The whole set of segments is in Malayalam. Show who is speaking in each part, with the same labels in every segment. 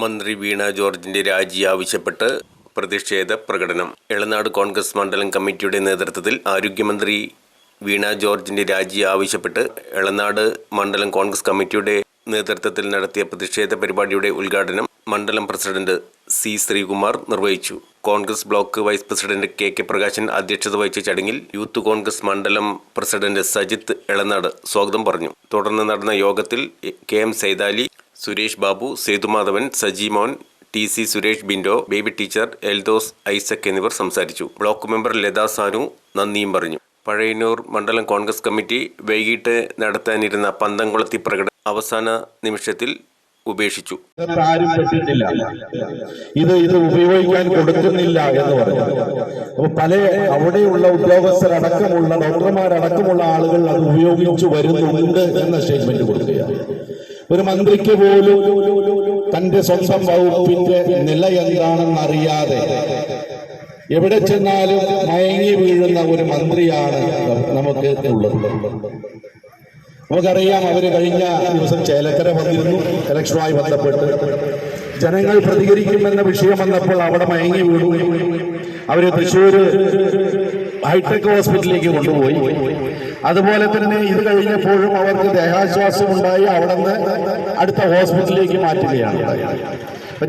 Speaker 1: മന്ത്രി വീണ ജോർജിന്റെ രാജി ആവശ്യപ്പെട്ട് പ്രതിഷേധ പ്രകടനം. എളനാട് കോൺഗ്രസ് മണ്ഡലം കമ്മിറ്റിയുടെ നേതൃത്വത്തിൽ ആരോഗ്യമന്ത്രി വീണ ജോർജിന്റെ രാജി ആവശ്യപ്പെട്ട് എളനാട് മണ്ഡലം കോൺഗ്രസ് കമ്മിറ്റിയുടെ നേതൃത്വത്തിൽ നടത്തിയ പ്രതിഷേധ പരിപാടിയുടെ ഉദ്ഘാടനം മണ്ഡലം പ്രസിഡന്റ് സി ശ്രീകുമാർ നിർവഹിച്ചു. Congress block vice president K K Prakashan അധ്യക്ഷത വഹിച്ച ചടങ്ങിൽ യൂത്ത് കോൺഗ്രസ് മണ്ഡലം പ്രസിഡന്റ് സജിത്ത് എളനാട് സ്വാഗതം പറഞ്ഞു. തുടർന്ന് നടന്ന യോഗത്തിൽ K M Saithali Suresh Babu Sethumadhavan Sajimon T C Suresh Bindo Baby teacher Eldhose Isaac എന്നിവർ സംസാരിച്ചു. ബ്ലോക്ക് മെമ്പർ ലതാ സാനു നന്ദിയും പറഞ്ഞു. പഴയന്നൂർ മണ്ഡലം കോൺഗ്രസ് കമ്മിറ്റി വൈകിട്ട് നടത്താനിരുന്ന പന്തംകുളത്തി പ്രകടനം അവസാന നിമിഷത്തിൽ ഉപേക്ഷിച്ചു.
Speaker 2: ഇത് ഇത് ഉപയോഗിക്കാൻ കൊടുക്കുന്നില്ല എന്ന് പറഞ്ഞു. അപ്പൊ പല അവിടെയുള്ള ഉദ്യോഗസ്ഥരടക്കമുള്ള ഡോക്ടർമാരടക്കമുള്ള ആളുകൾ അത് ഉപയോഗിച്ചു വരുന്നുണ്ട് എന്ന സ്റ്റേറ്റ്മെന്റ് കൊടുക്കുകയാണ് ഒരു മന്ത്രിക്ക് പോലും തന്റെ സ്വന്തം വകുപ്പിന്റെ നില എന്താണെന്ന് അറിയാതെ എവിടെ ചെന്നാലും മയങ്ങി വീഴുന്ന ഒരു മന്ത്രിയാണ് നമുക്ക് ഉള്ളത്. നമുക്കറിയാം അവർ കഴിഞ്ഞ ദിവസം ചേലക്കര വന്നിരുന്നു ഇലക്ഷനുമായി ബന്ധപ്പെട്ട്. ജനങ്ങൾ പ്രതികരിക്കുമെന്ന വിഷയം വന്നപ്പോൾ അവിടെ മയങ്ങി വീണു. അവർ തൃശ്ശൂര് ഹൈടെക് ഹോസ്പിറ്റലിലേക്ക് കൊണ്ടുപോയി. അതുപോലെ തന്നെ ഇത് കഴിഞ്ഞപ്പോഴും അവർക്ക് ദേഹാശ്വാസം ഉണ്ടായി അവിടെ നിന്ന് അടുത്ത ഹോസ്പിറ്റലിലേക്ക് മാറ്റുകയാണ്.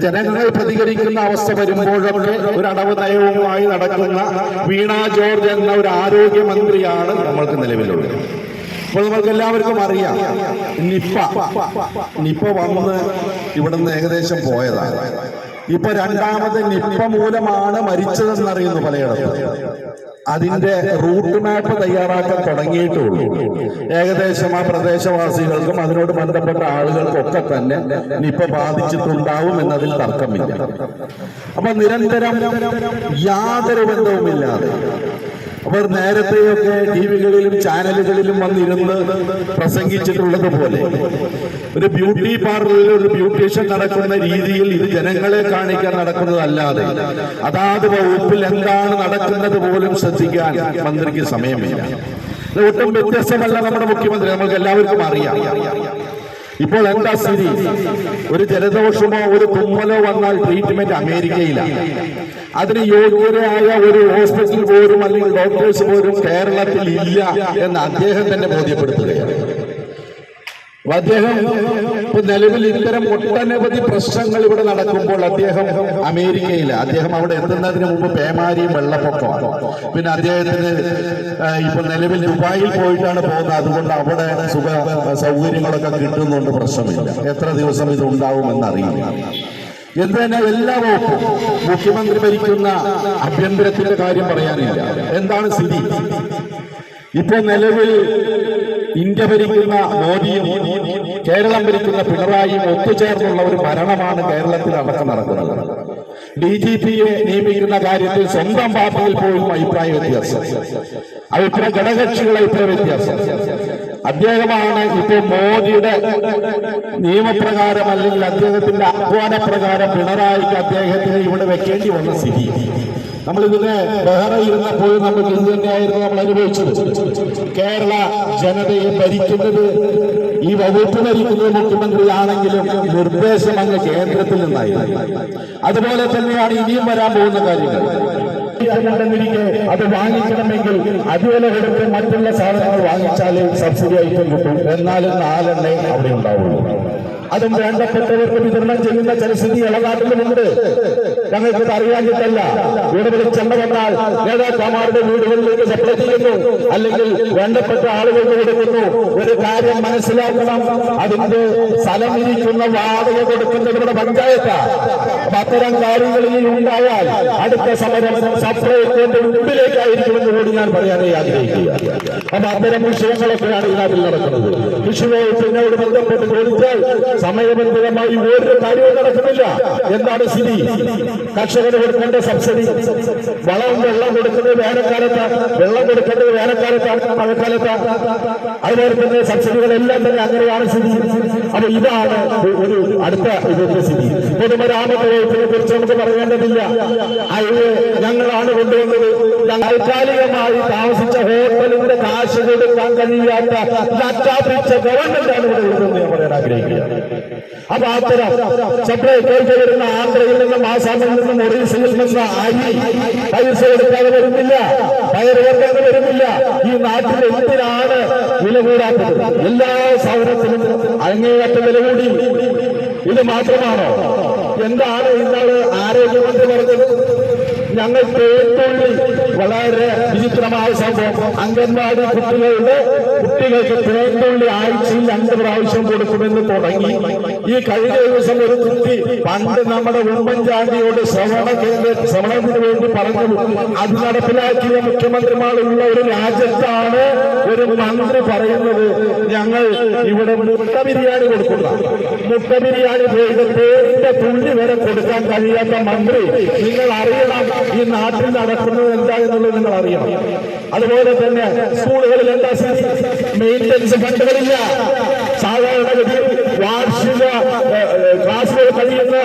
Speaker 2: ജനങ്ങൾ പ്രതികരിക്കുന്ന അവസ്ഥ വരുമ്പോഴൊക്കെ ഒരു അടവ് നയവുമായി നടക്കുന്ന വീണ ജോർജ് എന്ന ഒരു ആരോഗ്യമന്ത്രിയാണ് നമ്മൾക്ക് നിലവിലുള്ളത്. അപ്പോൾ നമ്മൾക്ക് എല്ലാവർക്കും അറിയാം നിപ്പ നിപ്പ വന്ന് ഇവിടുന്ന് ഏകദേശം പോയതാണ്. ഇപ്പൊ രണ്ടാമത് നിപ്പ മൂലമാണ് മരിച്ചതെന്നറിയുന്നു പലയിടത്തും. അതിന്റെ റൂട്ട് മാപ്പ് തയ്യാറാക്കാൻ തുടങ്ങിയിട്ടുള്ളൂ ഏകദേശം ആ പ്രദേശവാസികൾക്കും അതിനോട് ബന്ധപ്പെട്ട ആളുകൾക്കൊക്കെ തന്നെ നിപ്പ ബാധിച്ചിട്ടുണ്ടാവും എന്നതിൽ തർക്കമില്ല. അപ്പൊ നിരന്തരം യാതൊരു ബന്ധവുമില്ലാതെ അവർ നേരത്തെയൊക്കെ ടി വികളിലും ചാനലുകളിലും വന്നിരുന്ന് പ്രസംഗിച്ചിട്ടുള്ളത് പോലെ ഒരു ബ്യൂട്ടി പാർലറിൽ ഒരു ബ്യൂട്ടീഷ്യൻ നടക്കുന്ന രീതിയിൽ ഇത് ജനങ്ങളെ കാണിക്കാൻ നടക്കുന്നതല്ലാതെ അതാത് വകുപ്പിൽ എന്താണ് നടക്കുന്നത് പോലും ശ്രദ്ധിക്കാൻ മന്ത്രിക്ക് സമയമില്ല. ഒട്ടും വ്യത്യസ്തമല്ല നമ്മുടെ മുഖ്യമന്ത്രി നമുക്ക് എല്ലാവർക്കും അറിയാം. ഇപ്പോൾ എന്താ സ്ഥിതി? ഒരു ജലദോഷമോ ഒരു തുമ്മലോ വന്നാൽ ട്രീറ്റ്മെന്റ് അമേരിക്കയിലാണ് അതിന് യോഗ്യരായ ഒരു ഹോസ്പിറ്റൽ പോലും അല്ലെങ്കിൽ ഡോക്ടേഴ്സ് പോലും കേരളത്തിൽ ഇല്ല എന്ന് അദ്ദേഹം തന്നെ ബോധ്യപ്പെടുത്തുകയാണ്. അദ്ദേഹം ഇപ്പൊ നിലവിൽ ഇത്തരം ഒട്ടനവധി പ്രശ്നങ്ങൾ ഇവിടെ നടക്കുമ്പോൾ അദ്ദേഹം അമേരിക്കയിൽ അദ്ദേഹം അവിടെ എത്തുന്നതിന് മുമ്പ് പേമാരിയും വെള്ളപ്പൊക്കമാണ് പിന്നെ അദ്ദേഹത്തിന് ഇപ്പൊ നിലവിൽ ദുബായിൽ പോയിട്ടാണ് പോകുന്നത്. അതുകൊണ്ട് അവിടെ സുഖ സൗകര്യങ്ങളൊക്കെ കിട്ടുന്നുണ്ട് പ്രശ്നമില്ല. എത്ര ദിവസം ഇത് ഉണ്ടാവുമെന്ന് അറിയില്ല എന്ത് തന്നെ എല്ലാ വകുപ്പും മുഖ്യമന്ത്രി ഭരിക്കുന്ന അഭ്യന്തരത്തിന്റെ കാര്യം പറയാനില്ല. എന്താണ് സ്ഥിതി? ഇപ്പൊ നിലവിൽ ഇന്ത്യ ഭരിക്കുന്ന മോദിയും കേരളം ഭരിക്കുന്ന പിണറായിയും ഒത്തുചേർന്നുള്ള ഒരു ഭരണമാണ് കേരളത്തിൽ അടക്കം നടക്കുന്നത്. ഡി ജി പിയെ നിയമിക്കുന്ന കാര്യത്തിൽ സ്വന്തം പാർട്ടിയിൽ പോലും അഭിപ്രായ വ്യത്യാസം. അഭിപ്രായ ഘടകക്ഷികൾ അഭിപ്രായ വ്യത്യാസം. അദ്ദേഹമാണ് ഇപ്പോൾ മോദിയുടെ നിയമപ്രകാരം അല്ലെങ്കിൽ അദ്ദേഹത്തിന്റെ ആഹ്വാനപ്രകാരം പിണറായിക്ക് അദ്ദേഹത്തിന് ഇവിടെ വെക്കേണ്ടി വന്ന സ്ഥിതി. നമ്മൾ ഇതിന് ബഹറ ഇരുന്നപ്പോൾ നമുക്ക് ഇത് തന്നെയായിരുന്നു നമ്മൾ അനുഭവിച്ചത്. കേരള ജനതയെ ഭരിക്കുന്നത് ഈ വകുപ്പ് ഭരിക്കുന്ന മുഖ്യമന്ത്രിയാണെങ്കിലും നിർദ്ദേശം അങ്ങ് കേന്ദ്രത്തിൽ നിന്നായിരുന്നു. അതുപോലെ തന്നെയാണ് ഇനിയും വരാൻ പോകുന്ന കാര്യങ്ങൾ. അത് വാങ്ങിക്കണമെങ്കിൽ അതുപോലെ കൊടുത്ത് മറ്റുള്ള സാധനങ്ങൾ വാങ്ങിച്ചാലേ സബ്സിഡി ആയിട്ട് കിട്ടും. എന്നാലും നാലെണ്ണേ അവിടെ ഉണ്ടാവുള്ളൂ. അതും വേണ്ടപ്പെട്ടവർക്ക് വിതരണം ചെയ്യുന്ന ചില സ്ഥിതി ഇളനാട്ടിലുമുണ്ട് ഞങ്ങൾക്ക് അറിയാഞ്ഞിട്ടല്ല. വീടുകളിൽ ചെണ്ട വന്നാൽ നേതാക്കന്മാരുടെ വീടുകളിലേക്ക് സപ്ലൈ ചെയ്യുന്നു. അല്ലെങ്കിൽ വേണ്ടപ്പെട്ട ആളുകൾക്ക് കൊടുക്കുന്നു. ഒരു കാര്യം മനസ്സിലാക്കണം. അതിന്റെ സ്ഥലം ഇരിക്കുന്ന വാടക കൊടുക്കുന്നത് ഇവിടെ പഞ്ചായത്താണ് അത്തരം കാര്യങ്ങളിൽ ഉണ്ടായാൽ അടുത്ത സമരം സപ്ലൈക്കോന്റെ മുമ്പിലേക്കായിരിക്കുമെന്ന് കൂടി ഞാൻ പറയാനേ ആഗ്രഹിക്കുക അപ്പൊ അത്തരം വിഷയങ്ങളൊക്കെയാണ് നാട്ടിൽ നടക്കുന്നത്. വകുപ്പിനോട് ബന്ധപ്പെട്ട് ചോദിച്ചാൽ സമയബന്ധിതമായി ഒരു കാര്യവും നടക്കുന്നില്ല. എന്താണ് സ്ഥിതി? കർഷകന് കൊടുക്കേണ്ട സബ്സിഡി. വളം വെള്ളം കൊടുക്കുന്നത് വേനൽക്കാലത്താണ് വെള്ളം കൊടുക്കേണ്ടത് വേനൽക്കാലത്താണ് മഴക്കാലത്താണ് അതുപോലെ തന്നെ സബ്സിഡികളെല്ലാം തന്നെ അങ്ങനെയാണ് സ്ഥിതി. അപ്പൊ ഇതാണ് ഒരു അടുത്ത ഇതിന്റെ സ്ഥിതി. പൊതുമരാമത്ത് വകുപ്പിനെ കുറിച്ച് നമുക്ക് പറയേണ്ടതില്ല. അത് ഞങ്ങളാണ് കൊണ്ടുവന്നത്. താൽക്കാലികമായി താമസിച്ച ഹോട്ടലിന്റെ കാശ് കൊടുക്കാൻ കഴിയാത്ത നറ്റാപ്പിച്ച ഗവൺമെന്റാണ് ഇവിടെ ഉള്ളതെന്ന് ഞാൻ പറയാൻ ആഗ്രഹിക്കുകയാണ്. അപ്പൊ അത്തരം സപ്ലൈ കേൾക്കി വരുന്ന ആന്ധ്രയിൽ നിന്നും ആസാമിൽ നിന്നും ഒറീസയിൽ നിന്ന് അരി പൈസ കൊടുക്കാതെ വരുന്നില്ല. പയറുവർഗങ്ങൾ വരുന്നില്ല. ഈ നാട്ടിൽ എന്തിനാണ് വില കൂടാത്തത് എല്ലാ സാധനത്തിനും അങ്ങേയറ്റം വില കൂടി ഇത് മാത്രമാണോ? എന്താണ് ഇന്നാൾ ആരോഗ്യമന്ത്രി പറഞ്ഞത്? ഞങ്ങൾ ഏറ്റവും വളരെ വിചിത്രമായ സംഭവം. അംഗൻവാടി കുട്ടികളുടെ കുട്ടികൾക്ക് തേത്തുള്ളി ആഴ്ചയിൽ രണ്ട് പ്രാവശ്യം കൊടുക്കുമെന്ന് തുടങ്ങി. ഈ കഴിഞ്ഞ ദിവസം ഒരു കുട്ടി പണ്ട് നമ്മുടെ ഉമ്മൻചാണ്ടിയോട് ശ്രവണ കേന്ദ്ര ശ്രവണത്തിന് വേണ്ടി പറഞ്ഞു. അത് നടപ്പിലാക്കിയ മുഖ്യമന്ത്രിമാരുള്ള ഒരു രാജ്യത്താണ് ഒരു മന്ത്രി പറയുന്നത്. ഞങ്ങൾ ഇവിടെ മുട്ട ബിരിയാണി കൊടുക്കുന്ന. മുട്ട ബിരിയാണി ചെയ്ത് പേരിന്റെ തുള്ളി വരെ കൊടുക്കാൻ കഴിയാത്ത മന്ത്രി നിങ്ങൾ അറിയണം ഈ നാട്ടിൽ നടക്കുന്നത് എന്താ എന്നുള്ളത് നിങ്ങൾ അറിയണം. അതുപോലെ തന്നെ സ്കൂളുകളിൽ എന്താ മെയിന്റെ ഫണ്ടുകളില്ല സാധാരണഗതിയിൽ വാർഷിക ക്ലാസ്സുകൾ കഴിയുന്ന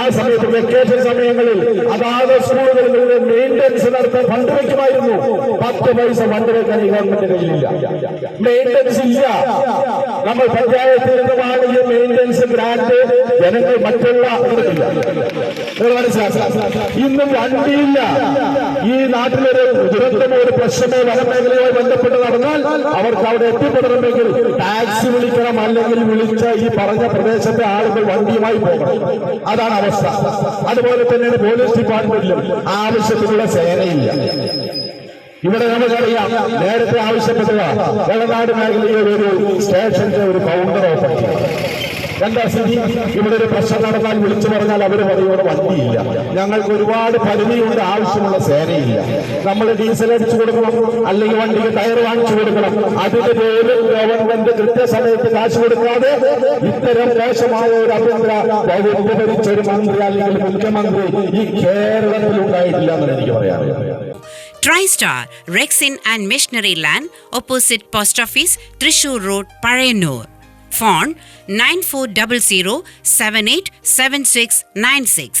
Speaker 2: ആ സമയത്ത് വെക്കേഷൻ സമയങ്ങളിൽ അതാത് സ്കൂളുകളിൽ മെയിന്റനൻസ് നടത്താൻ ഫണ്ട് വയ്ക്കുമായിരുന്നു. പത്ത് പൈസ ഫണ്ട് വെക്കാൻ ഈ ഗവൺമെന്റ് കയ്യിലില്ല. മെയിന്റനൻസ് ഇല്ല. നമ്മൾ പഞ്ചായത്തിൽ നിന്ന് വാങ്ങിയ മെയിന്റനൻസ് ഗ്രാൻഡ് ജനങ്ങൾ മറ്റുള്ള ഇല്ല ഇന്നും വണ്ടിയില്ല. നാട്ടിലൊരു ദുരന്തമോ ഒരു പ്രശ്നമോ വനമേഖലയോ ബന്ധപ്പെട്ട് നടന്നാൽ അവർക്ക് അവിടെ എത്തിപ്പെടണമെങ്കിൽ ടാക്സി വിളിക്കണം അല്ലെങ്കിൽ വിളിച്ച ഈ പറഞ്ഞ പ്രദേശത്തെ ആളുകൾ വണ്ടിയുമായി പോകണം. അതാണ് അവസ്ഥ. അതുപോലെ തന്നെയാണ് പോലീസ് ഡിപ്പാർട്ട്മെന്റിലും ആവശ്യത്തിനുള്ള സേനയില്ല. ഇവിടെ നമുക്കറിയാം നേരത്തെ ആവശ്യപ്പെട്ടത് വെള്ളനാട് മേഖലയിൽ ഒരു സ്റ്റേഷന്റെ ഒരു കൗണ്ടർ ഓപ്പൺ എന്താ സ്ഥിതി ഇവിടെ ഒരു പ്രശ്നം നടന്നാൽ വിളിച്ചു പറഞ്ഞാൽ അവർ പറയുന്നത് വണ്ടിയില്ല. ഞങ്ങൾക്ക് ഒരുപാട് പരിധിയുണ്ട് ആവശ്യമുള്ള സേനയില്ല. നമ്മൾ ഡീസൽ അടിച്ചു കൊടുക്കണം അല്ലെങ്കിൽ വണ്ടിക്ക് ടയർ വാങ്ങിച്ചു കൊടുക്കണം. അതിന് പോലും ഗവൺമെന്റ് കൃത്യസമയത്ത് കാശ് കൊടുക്കാതെ ഇത്തരം മോശമായ ഒരു അഭ്യന്തര വകുപ്പ് ഭരിച്ച ഒരു മന്ത്രി അല്ലെങ്കിൽ മുഖ്യമന്ത്രി ഈ കേരളത്തിൽ ഉണ്ടായിട്ടില്ല എന്ന് എനിക്ക് പറയാറിയാം
Speaker 3: Tristar rexine and missionary land opposite post office Thrissur road and phone 9400 787696.